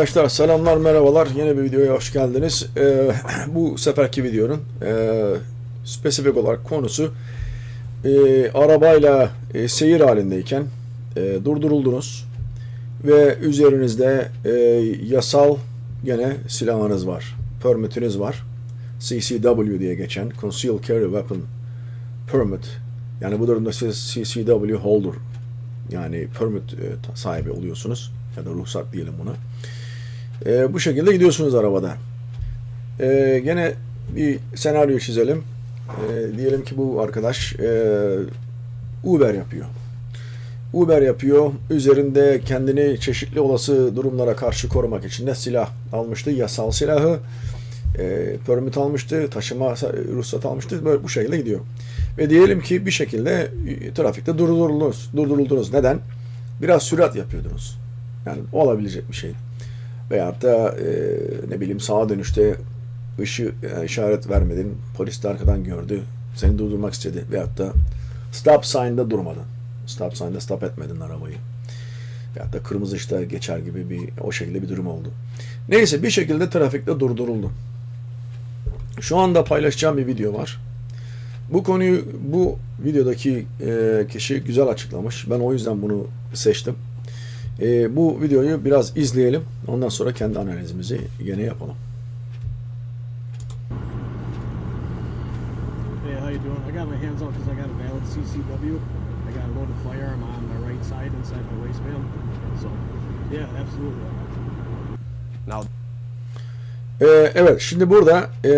Arkadaşlar selamlar merhabalar yeni bir videoya hoş geldiniz. Ee, bu seferki videonun e, spesifik olarak konusu e, arabayla e, seyir halindeyken e, durduruldunuz ve üzerinizde e, yasal gene silahınız var, permitiniz var. CCW diye geçen Concealed Carry Weapon Permit. Yani bu durumda siz CCW holder yani permit e, sahibi oluyorsunuz ya da ruhsat diyelim buna. E, bu şekilde gidiyorsunuz arabada. E, gene bir senaryo çizelim. E, diyelim ki bu arkadaş e, Uber yapıyor. Uber yapıyor. Üzerinde kendini çeşitli olası durumlara karşı korumak için de silah almıştı. Yasal silahı. E, permit almıştı. Taşıma ruhsat almıştı. Böyle bu şekilde gidiyor. Ve diyelim ki bir şekilde e, trafikte durduruldunuz. Durduruldunuz. Neden? Biraz sürat yapıyordunuz. Yani olabilecek bir şey veyahut da e, ne bileyim sağa dönüşte ışı e, işaret vermedin, polis de arkadan gördü, seni durdurmak istedi veyahut da stop sign'da durmadın. Stop sign'da stop etmedin arabayı. Veyahut da kırmızı ışıkta geçer gibi bir o şekilde bir durum oldu. Neyse bir şekilde trafikte durduruldu. Şu anda paylaşacağım bir video var. Bu konuyu bu videodaki e, kişi güzel açıklamış. Ben o yüzden bunu seçtim. E, bu videoyu biraz izleyelim. Ondan sonra kendi analizimizi gene yapalım. Hey, how you doing? I got my hands up because I got a valid CCW. I got a loaded firearm on my right side inside my waistband. So, yeah, absolutely. Now, Ee, evet şimdi burada e,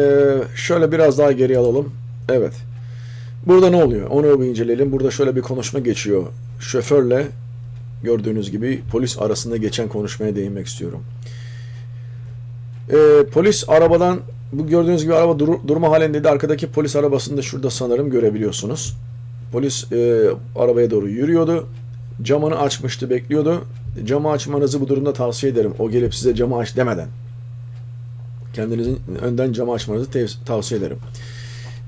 şöyle biraz daha geri alalım. Evet. Burada ne oluyor? Onu bir inceleyelim. Burada şöyle bir konuşma geçiyor. Şoförle gördüğünüz gibi polis arasında geçen konuşmaya değinmek istiyorum. Ee, polis arabadan bu gördüğünüz gibi araba dur- durma halindeydi. Arkadaki polis arabasını da şurada sanırım görebiliyorsunuz. Polis e, arabaya doğru yürüyordu. Camını açmıştı, bekliyordu. Camı açmanızı bu durumda tavsiye ederim. O gelip size camı aç demeden. Kendinizin önden camı açmanızı tavsiye ederim.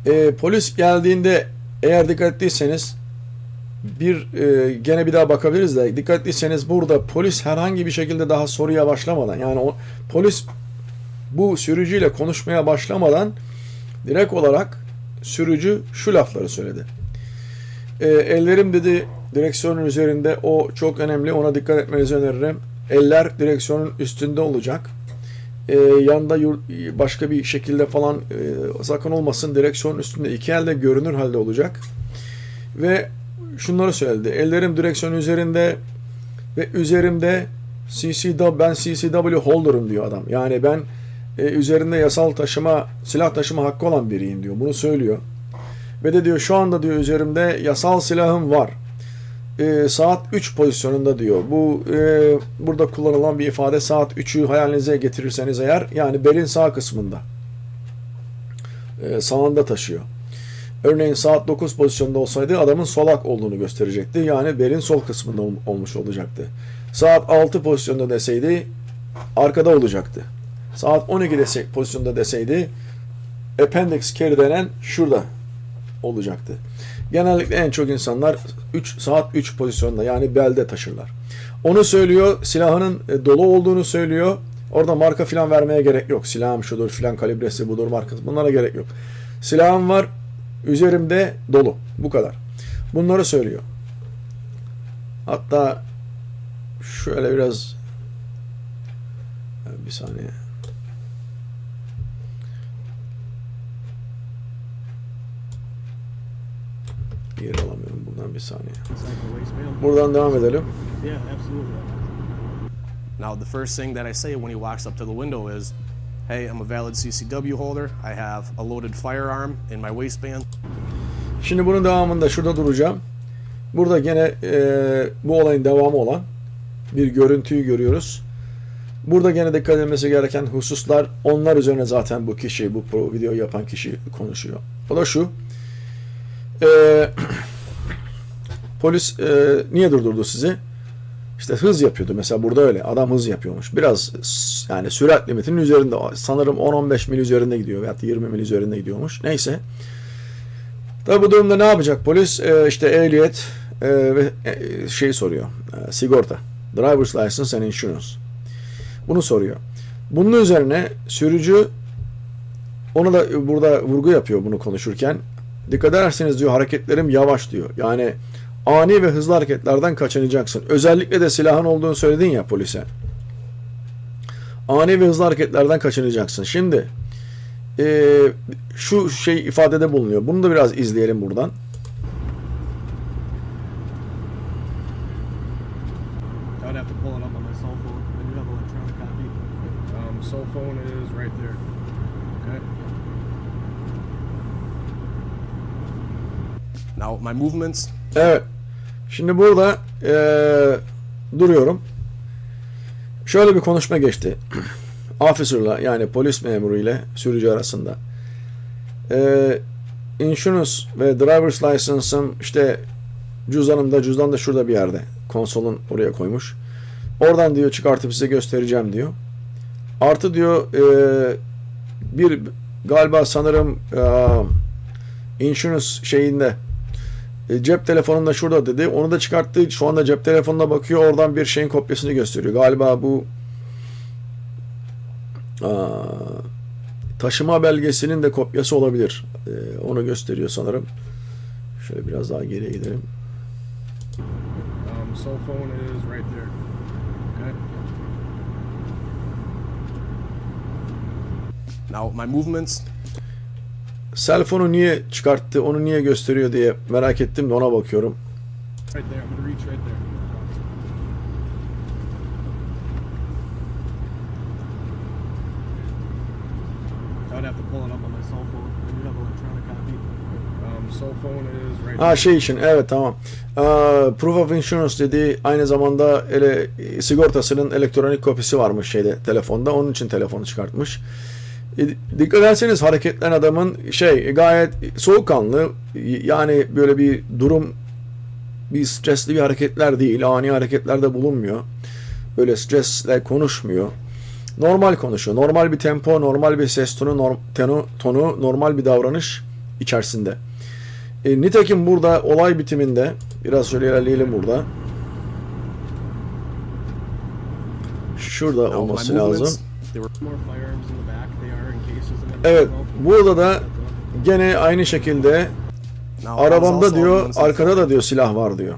E, polis geldiğinde eğer dikkat ettiyseniz bir e, gene bir daha bakabiliriz de dikkat ettiyseniz burada polis herhangi bir şekilde daha soruya başlamadan yani o polis bu sürücüyle konuşmaya başlamadan direkt olarak sürücü şu lafları söyledi. E, ellerim dedi direksiyonun üzerinde o çok önemli ona dikkat etmenizi öneririm. Eller direksiyonun üstünde olacak. E, yanda yur- başka bir şekilde falan e, sakın olmasın direksiyonun üstünde iki elde görünür halde olacak. Ve şunları söyledi. Ellerim direksiyon üzerinde ve üzerimde CCW ben CCW holder'ım diyor adam. Yani ben e, üzerinde yasal taşıma silah taşıma hakkı olan biriyim diyor. Bunu söylüyor. Ve de diyor şu anda diyor üzerimde yasal silahım var. E, saat 3 pozisyonunda diyor. Bu e, burada kullanılan bir ifade saat 3'ü hayalinize getirirseniz eğer yani belin sağ kısmında. E, sağında taşıyor. Örneğin saat 9 pozisyonda olsaydı adamın solak olduğunu gösterecekti. Yani belin sol kısmında ol- olmuş olacaktı. Saat 6 pozisyonda deseydi arkada olacaktı. Saat 12 dese, pozisyonda deseydi appendix carry denen şurada olacaktı. Genellikle en çok insanlar 3 saat 3 pozisyonda yani belde taşırlar. Onu söylüyor, silahının e, dolu olduğunu söylüyor. Orada marka filan vermeye gerek yok. Silahım şudur filan kalibresi budur markası bunlara gerek yok. Silahım var, üzerimde dolu. Bu kadar. Bunları söylüyor. Hatta şöyle biraz bir saniye. Yer alamıyorum buradan bir saniye. Buradan devam edelim. Now the first thing that I say when he walks up to the window is, "Hey, I'm a valid CCW holder. I have a loaded firearm in my waistband." Şimdi bunun devamında şurada duracağım. Burada gene e, bu olayın devamı olan bir görüntüyü görüyoruz. Burada gene dikkat edilmesi gereken hususlar onlar üzerine zaten bu kişi, bu pro video yapan kişi konuşuyor. O da şu. E, polis e, niye durdurdu sizi? İşte hız yapıyordu. Mesela burada öyle. Adam hız yapıyormuş. Biraz yani sürat limitinin üzerinde. Sanırım 10-15 mil üzerinde gidiyor. Veyahut da 20 mil üzerinde gidiyormuş. Neyse. Tabi bu durumda ne yapacak polis? Ee, işte ehliyet e, ve e, şey soruyor. E, sigorta. Driver's license and insurance. Bunu soruyor. Bunun üzerine sürücü ona da burada vurgu yapıyor bunu konuşurken. Dikkat ederseniz diyor hareketlerim yavaş diyor. Yani ani ve hızlı hareketlerden kaçınacaksın. Özellikle de silahın olduğunu söyledin ya polise. Ani ve hızlı hareketlerden kaçınacaksın. Şimdi eee, şu şey ifadede bulunuyor. Bunu da biraz izleyelim buradan. I would have to pull it up on my cell phone. I do have electronic copy. Um, cell phone is right there. Okay. Now, my movements, Evet. Şimdi burada eee, duruyorum. Şöyle bir konuşma geçti. Officer'la yani polis memuru ile sürücü arasında. Eee insurance ve driver's license'ım işte cüzdanımda, cüzdan da şurada bir yerde. Konsolun oraya koymuş. Oradan diyor çıkartıp size göstereceğim diyor. Artı diyor eee, bir galiba sanırım eee, insurance şeyinde e, cep telefonum da şurada dedi. Onu da çıkarttı. Şu anda cep telefonuna bakıyor. Oradan bir şeyin kopyasını gösteriyor. Galiba bu aa, taşıma belgesinin de kopyası olabilir. E, onu gösteriyor sanırım. Şöyle biraz daha geriye gidelim. Um, cell phone is right there. Okay. now, my movements, Cell phonu niye çıkarttı, onu niye gösteriyor diye merak ettim de ona bakıyorum. Right there. I'm gonna reach right there. I would have to pull it up on my cell phone. I do have electronic copy. Um, cell phone is right Ha şey için evet tamam. Aa, proof of insurance dediği aynı zamanda ele, sigortasının elektronik kopyası varmış şeyde telefonda. Onun için telefonu çıkartmış. E, dikkat ederseniz hareketlen adamın şey gayet soğukkanlı yani böyle bir durum bir stresli bir hareketler değil. Ani hareketlerde bulunmuyor. Böyle stresle konuşmuyor. Normal konuşuyor. Normal bir tempo, normal bir ses tonu, norm, tonu, tonu normal bir davranış içerisinde. E, nitekim burada olay bitiminde biraz şöyle ilerleyelim burada. Şurada olması lazım. They were More firearms in the back. They are in cases and Evet, burada da gene aynı şekilde arabamda diyor, arkada da diyor silah var diyor.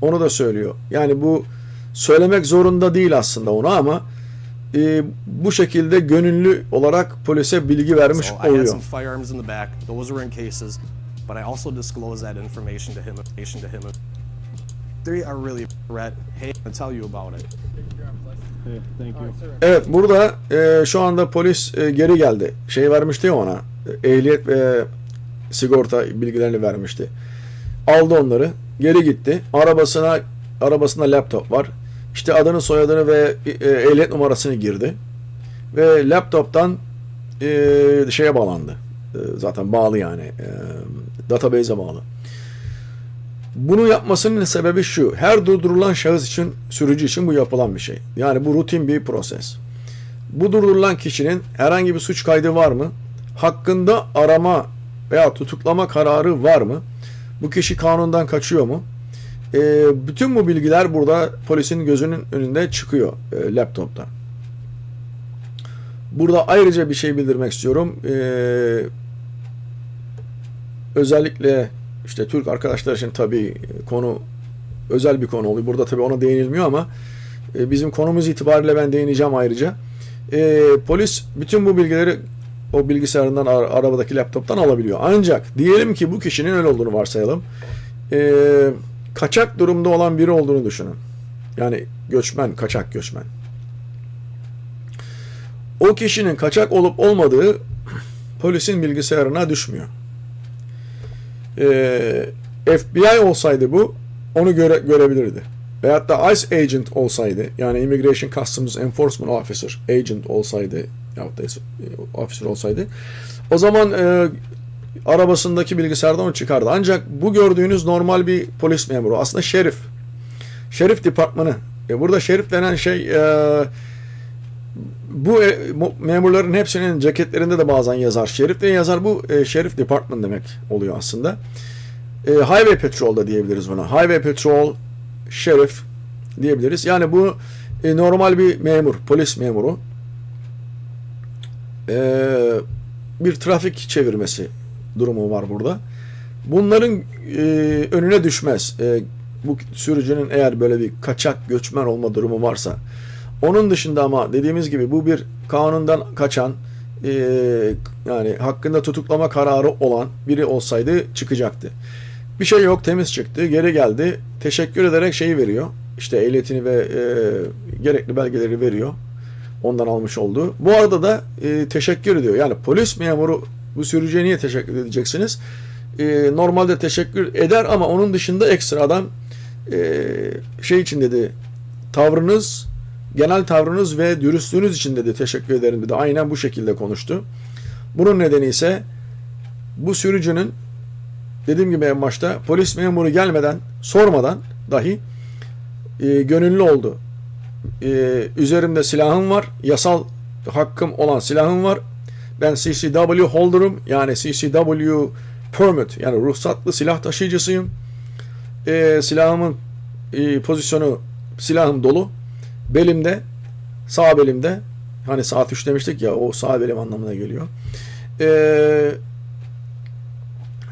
Onu da söylüyor. Yani bu söylemek zorunda değil aslında onu ama e, bu şekilde gönüllü olarak polise bilgi vermiş oluyor. but I also disclosed that information to him. Information to him. They are really threat. Hey, gonna tell you about it. Evet burada e, şu anda polis e, geri geldi. Şey vermişti ya ona. e, Ehliyet ve sigorta bilgilerini vermişti. Aldı onları. Geri gitti. Arabasına arabasında laptop var. İşte adını soyadını ve e, ehliyet numarasını girdi. Ve laptoptan e, şeye bağlandı. E, zaten bağlı yani. E, database'e bağlı. Bunu yapmasının sebebi şu. Her durdurulan şahıs için, sürücü için bu yapılan bir şey. Yani bu rutin bir proses. Bu durdurulan kişinin herhangi bir suç kaydı var mı? Hakkında arama veya tutuklama kararı var mı? Bu kişi kanundan kaçıyor mu? Ee, bütün bu bilgiler burada polisin gözünün önünde çıkıyor e, laptopta. Burada ayrıca bir şey bildirmek istiyorum. Ee, özellikle işte Türk arkadaşlar için tabii konu özel bir konu oluyor. Burada tabii ona değinilmiyor ama e, bizim konumuz itibariyle ben değineceğim ayrıca. E, polis bütün bu bilgileri o bilgisayarından ara- arabadaki laptoptan alabiliyor. Ancak diyelim ki bu kişinin öyle olduğunu varsayalım. E, kaçak durumda olan biri olduğunu düşünün. Yani göçmen, kaçak göçmen. O kişinin kaçak olup olmadığı polisin bilgisayarına düşmüyor. Ee, FBI olsaydı bu onu göre, görebilirdi. Veyahut da ICE agent olsaydı yani Immigration Customs Enforcement Officer agent olsaydı yahut da e, officer olsaydı o zaman e, arabasındaki bilgisayardan onu çıkardı. Ancak bu gördüğünüz normal bir polis memuru. Aslında şerif. Şerif departmanı. E, burada şerif denen şey e, bu e, mo- memurların hepsinin ceketlerinde de bazen yazar şerif diye yazar. Bu e, şerif department demek oluyor aslında. E, highway patrol da diyebiliriz buna. Highway patrol, şerif diyebiliriz. Yani bu e, normal bir memur, polis memuru e, bir trafik çevirmesi durumu var burada. Bunların e, önüne düşmez. E, bu sürücünün eğer böyle bir kaçak göçmen olma durumu varsa. Onun dışında ama dediğimiz gibi bu bir kanundan kaçan e, yani hakkında tutuklama kararı olan biri olsaydı çıkacaktı. Bir şey yok temiz çıktı geri geldi teşekkür ederek şeyi veriyor işte ehliyetini ve e, gerekli belgeleri veriyor ondan almış olduğu. Bu arada da e, teşekkür ediyor yani polis memuru bu sürücüye niye teşekkür edeceksiniz? E, normalde teşekkür eder ama onun dışında ekstradan e, şey için dedi tavrınız genel tavrınız ve dürüstlüğünüz için dedi teşekkür ederim dedi. Aynen bu şekilde konuştu. Bunun nedeni ise bu sürücünün dediğim gibi en başta polis memuru gelmeden sormadan dahi e, gönüllü oldu. E, üzerimde silahım var. Yasal hakkım olan silahım var. Ben CCW holder'ım. Yani CCW permit yani ruhsatlı silah taşıyıcısıyım. E, silahımın e, pozisyonu silahım dolu. Belimde sağ belimde hani saat 3 demiştik ya o sağ belim anlamına geliyor. Eee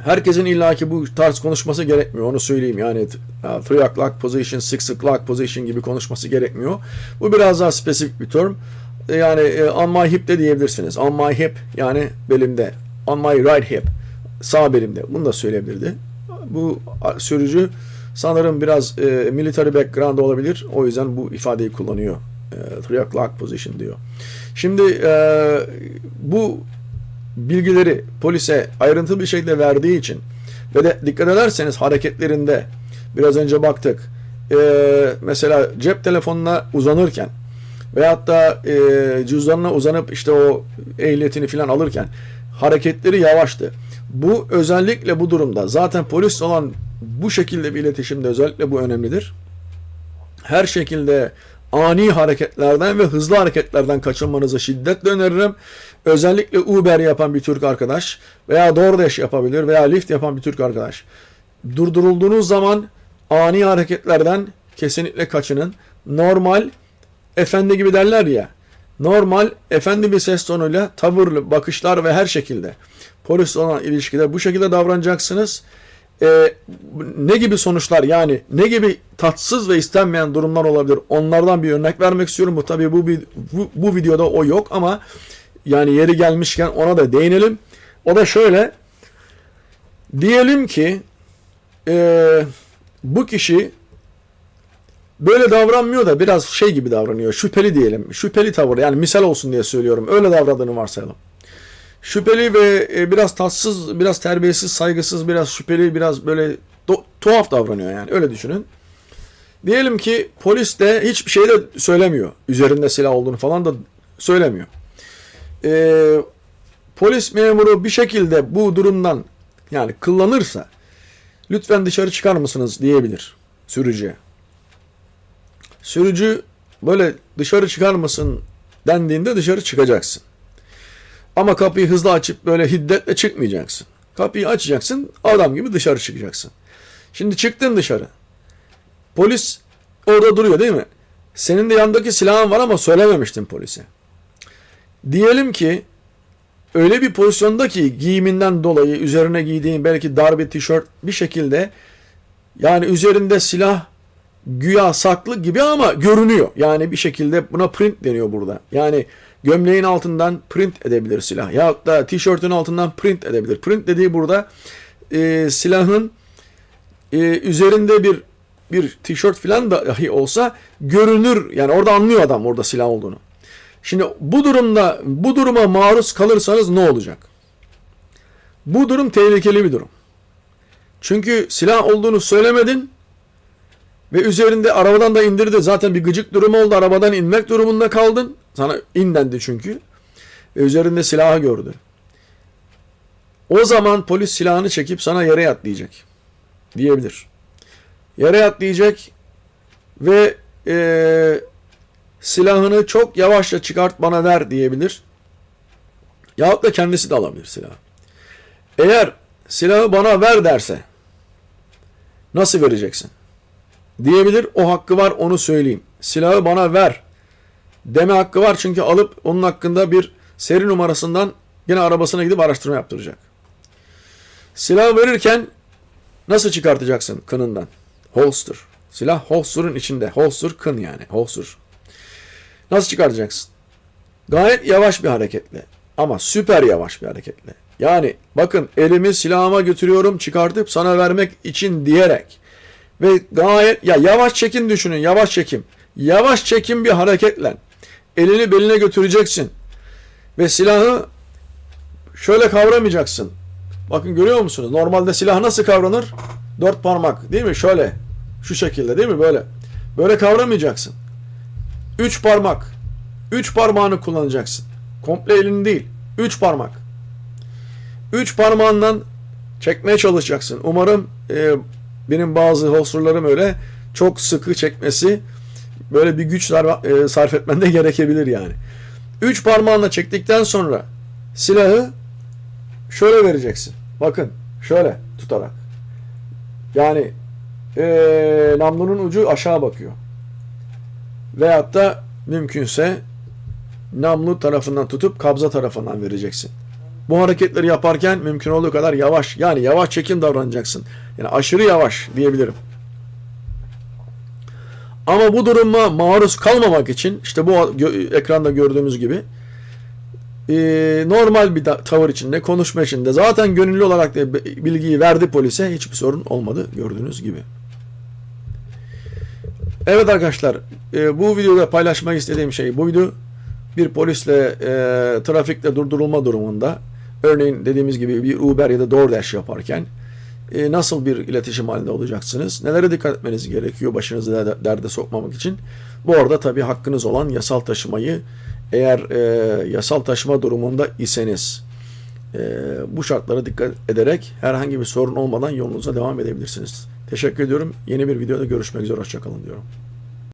herkesin illaki bu tarz konuşması gerekmiyor. Onu söyleyeyim. Yani uh, three o'clock position, six o'clock position gibi konuşması gerekmiyor. Bu biraz daha spesifik bir term. E, Yani e, on my hip de diyebilirsiniz. On my hip yani belimde. On my right hip. Sağ belimde. Bunu da söyleyebilirdi. Bu sürücü sanırım biraz e, military background olabilir. O yüzden bu ifadeyi kullanıyor. E, three o'clock position diyor. Şimdi e, bu bilgileri polise ayrıntılı bir şekilde verdiği için ve de dikkat ederseniz hareketlerinde biraz önce baktık e, mesela cep telefonuna uzanırken veyahut da e, cüzdanına uzanıp işte o ehliyetini falan alırken hareketleri yavaştı. Bu özellikle bu durumda zaten polis olan bu şekilde bir iletişimde özellikle bu önemlidir. Her şekilde ani hareketlerden ve hızlı hareketlerden kaçınmanızı şiddetle öneririm. Özellikle Uber yapan bir Türk arkadaş veya DoorDash yapabilir veya Lyft yapan bir Türk arkadaş. Durdurulduğunuz zaman ani hareketlerden kesinlikle kaçının. Normal, efendi gibi derler ya. Normal, efendi bir ses tonuyla tavırlı, bakışlar ve her şekilde polis olan ilişkide bu şekilde davranacaksınız. Ee, ne gibi sonuçlar yani ne gibi tatsız ve istenmeyen durumlar olabilir onlardan bir örnek vermek istiyorum. Bu tabii bu, bu, bu videoda o yok ama yani yeri gelmişken ona da değinelim. O da şöyle. Diyelim ki e, bu kişi böyle davranmıyor da biraz şey gibi davranıyor. Şüpheli diyelim. Şüpheli tavır yani misal olsun diye söylüyorum. Öyle davrandığını varsayalım. Şüpheli ve e, biraz tatsız, biraz terbiyesiz, saygısız, biraz şüpheli, biraz böyle tuhaf davranıyor yani. Öyle düşünün. Diyelim ki polis de hiçbir şey de söylemiyor. Üzerinde silah olduğunu falan da söylemiyor. Ee, polis memuru bir şekilde bu durumdan yani kullanırsa lütfen dışarı çıkar mısınız diyebilir sürücüye. Sürücü böyle dışarı çıkar mısın dendiğinde dışarı çıkacaksın. Ama kapıyı hızlı açıp böyle hiddetle çıkmayacaksın. Kapıyı açacaksın, adam gibi dışarı çıkacaksın. Şimdi çıktın dışarı. Polis orada duruyor değil mi? Senin de yanındaki silahın var ama söylememiştin polise. Diyelim ki öyle bir pozisyonda ki giyiminden dolayı üzerine giydiğin belki dar bir tişört bir şekilde yani üzerinde silah güya saklı gibi ama görünüyor. Yani bir şekilde buna print deniyor burada. Yani gömleğin altından print edebilir silah. Ya da tişörtün altından print edebilir. Print dediği burada e, silahın e, üzerinde bir bir tişört falan dahi olsa görünür. Yani orada anlıyor adam orada silah olduğunu. Şimdi bu durumda bu duruma maruz kalırsanız ne olacak? Bu durum tehlikeli bir durum. Çünkü silah olduğunu söylemedin ve üzerinde arabadan da indirdi. Zaten bir gıcık durumu oldu. Arabadan inmek durumunda kaldın. Sana in dendi çünkü. Ve üzerinde silahı gördü. O zaman polis silahını çekip sana yere yat diyecek. Diyebilir. Yere yat diyecek ve eee silahını çok yavaşça çıkart bana ver diyebilir. Yahut da kendisi de alabilir silahı. Eğer silahı bana ver derse nasıl vereceksin? Diyebilir o hakkı var onu söyleyeyim. silahı bana ver deme hakkı var çünkü alıp onun hakkında bir seri numarasından yine arabasına gidip araştırma yaptıracak. Silahı verirken nasıl çıkartacaksın kınından? Holster. Silah holster'ın içinde. Holster kın yani. Holster. Nasıl çıkartacaksın? Gayet yavaş bir hareketle. Ama süper yavaş bir hareketle. Yani bakın elimi silahıma götürüyorum çıkartıp sana vermek için diyerek. Ve gayet ya yavaş çekim düşünün yavaş çekim. Yavaş çekim bir hareketle. Elini beline götüreceksin. Ve silahı şöyle kavramayacaksın. Bakın görüyor musunuz? Normalde silah nasıl kavranır? Dört parmak değil mi? Şöyle. Şu şekilde değil mi? Böyle. Böyle kavramayacaksın. Üç parmak. Üç parmağını kullanacaksın. Komple elini değil. Üç parmak. Üç parmağından çekmeye çalışacaksın. Umarım e, benim bazı holsterlarım öyle çok sıkı çekmesi böyle bir güç e, sarf etmen de gerekebilir yani. Üç parmağınla çektikten sonra silahı şöyle vereceksin. Bakın şöyle tutarak. Yani eee namlunun ucu aşağı bakıyor. Veyahut da mümkünse namlu tarafından tutup kabza tarafından vereceksin. Bu hareketleri yaparken mümkün olduğu kadar yavaş yani yavaş çekim davranacaksın. Yani aşırı yavaş diyebilirim. Ama bu duruma maruz kalmamak için işte bu ekranda gördüğümüz gibi e, normal bir tavır içinde, konuşma içinde zaten gönüllü olarak da bilgiyi verdi polise hiçbir sorun olmadı gördüğünüz gibi. Evet arkadaşlar e, bu videoda paylaşmak istediğim şey bu video bir polisle e, trafikte durdurulma durumunda örneğin dediğimiz gibi bir Uber ya da DoorDash yaparken e, nasıl bir iletişim halinde olacaksınız? Nelere dikkat etmeniz gerekiyor başınızı derde, sokmamak için? Bu arada tabii hakkınız olan yasal taşımayı eğer e, yasal taşıma durumunda iseniz e, bu şartlara dikkat ederek herhangi bir sorun olmadan yolunuza devam edebilirsiniz. Teşekkür ediyorum. Yeni bir videoda görüşmek üzere. Hoşçakalın diyorum.